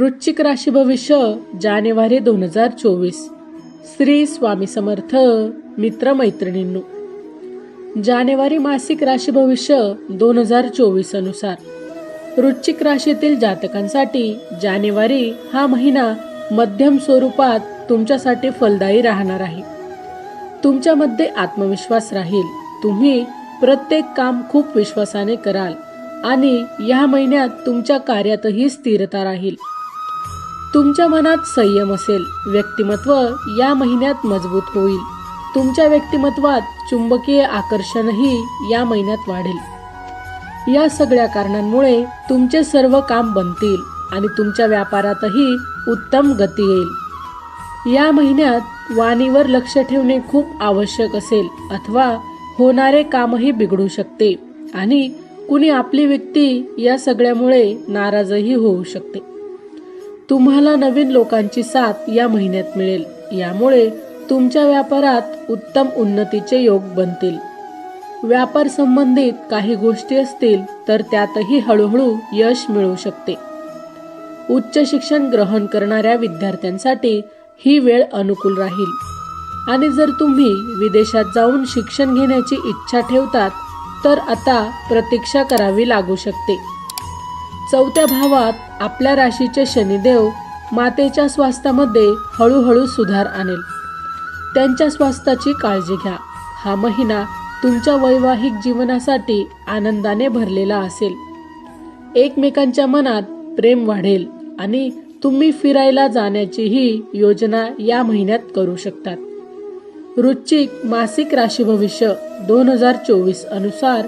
वृश्चिक राशी भविष्य जानेवारी दोन हजार चोवीस. श्री स्वामी समर्थ मित्रमैत्रिणींनो. जानेवारी मासिक राशी भविष्य दोन हजार चोवीस अनुसार. वृश्चिक राशीतील जातकांसाठी जानेवारी हा महिना मध्यम स्वरूपात तुमच्यासाठी फलदायी राहणार आहे. तुमच्यामध्ये आत्मविश्वास राहील. तुम्ही प्रत्येक काम खूप विश्वासाने कराल आणि या महिन्यात तुमच्या कार्यातही स्थिरता राहील. तुमच्या मनात संयम असेल व्यक्तिमत्व या महिन्यात मजबूत होईल. तुमच्या व्यक्तिमत्वात चुंबकीय आकर्षणही या महिन्यात वाढेल. या सगळ्या कारणांमुळे तुमचे सर्व काम बनतील आणि तुमच्या व्यापारातही उत्तम गती येईल. या महिन्यात वाणीवर लक्ष ठेवणे खूप आवश्यक असेल अथवा होणारे कामही बिघडू शकते आणि कुणी आपली व्यक्ती या सगळ्यामुळे नाराजही होऊ शकते. तुम्हाला नवीन लोकांची साथ या महिन्यात मिळेल. यामुळे तुमच्या व्यापारात उत्तम उन्नतीचे योग बनतील. व्यापार संबंधित काही गोष्टी असतील तर त्यातही हळूहळू यश मिळू शकते. उच्च शिक्षण ग्रहण करणाऱ्या विद्यार्थ्यांसाठी ही वेळ अनुकूल राहील. आणि जर तुम्ही विदेशात जाऊन शिक्षण घेण्याची इच्छा ठेवतात तर आता प्रतीक्षा करावी लागू शकते. चौथ्या भावात आपल्या राशीचे शनिदेव मातेच्या स्वास्थ्यामध्ये हळूहळू सुधार आणेल. त्यांच्या स्वास्थ्याची काळजी घ्या. हा महिना तुमच्या वैवाहिक जीवनासाठी आनंदाने भरलेला असेल. एकमेकांच्या मनात प्रेम वाढेल आणि तुम्ही फिरायला जाण्याचीही योजना या महिन्यात करू शकतात. रुचिक मासिक राशी भविष्य दोन हजार चोवीस अनुसार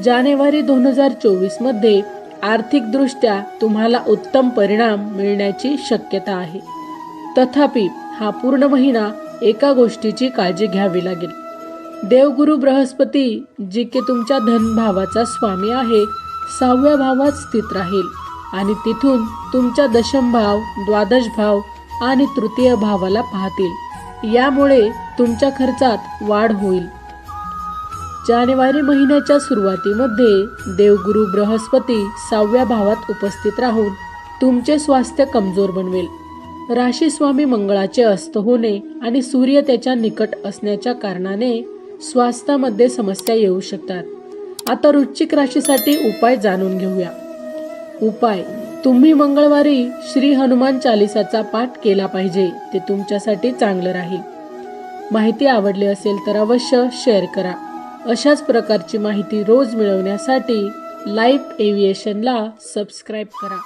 जानेवारी दोन हजार चोवीसमध्ये आर्थिकदृष्ट्या तुम्हाला उत्तम परिणाम मिळण्याची शक्यता आहे. तथापि हा पूर्ण महिना एका गोष्टीची काळजी घ्यावी लागेल. देवगुरु बृहस्पती जी की तुमच्या धनभावाचा स्वामी आहे सहाव्या भावात स्थित राहील आणि तिथून तुमच्या दशम भाव द्वादश भाव आणि तृतीय भावाला पाहतील. यामुळे तुमच्या खर्चात वाढ होईल. जानेवारी महिन्याच्या सुरुवातीमध्ये देवगुरु बृहस्पती सहाव्या भावात उपस्थित राहून तुमचे स्वास्थ्य कमजोर बनवेल. राशी स्वामी मंगळाचे अस्त होणे आणि सूर्य त्याच्या निकट असण्याच्या कारणाने स्वास्थ्यामध्ये समस्या येऊ शकतात. आता वृश्चिक राशीसाठी उपाय जाणून घेऊया. उपाय तुम्ही मंगळवारी श्री हनुमान चालिसाचा पाठ केला पाहिजे ते तुमच्यासाठी चांगलं राहील. माहिती आवडली असेल तर अवश्य शेअर करा. अशाच प्रकारची माहिती रोज मिळवण्यासाठी लाईफ एव्हिएशनला सबस्क्राईब करा.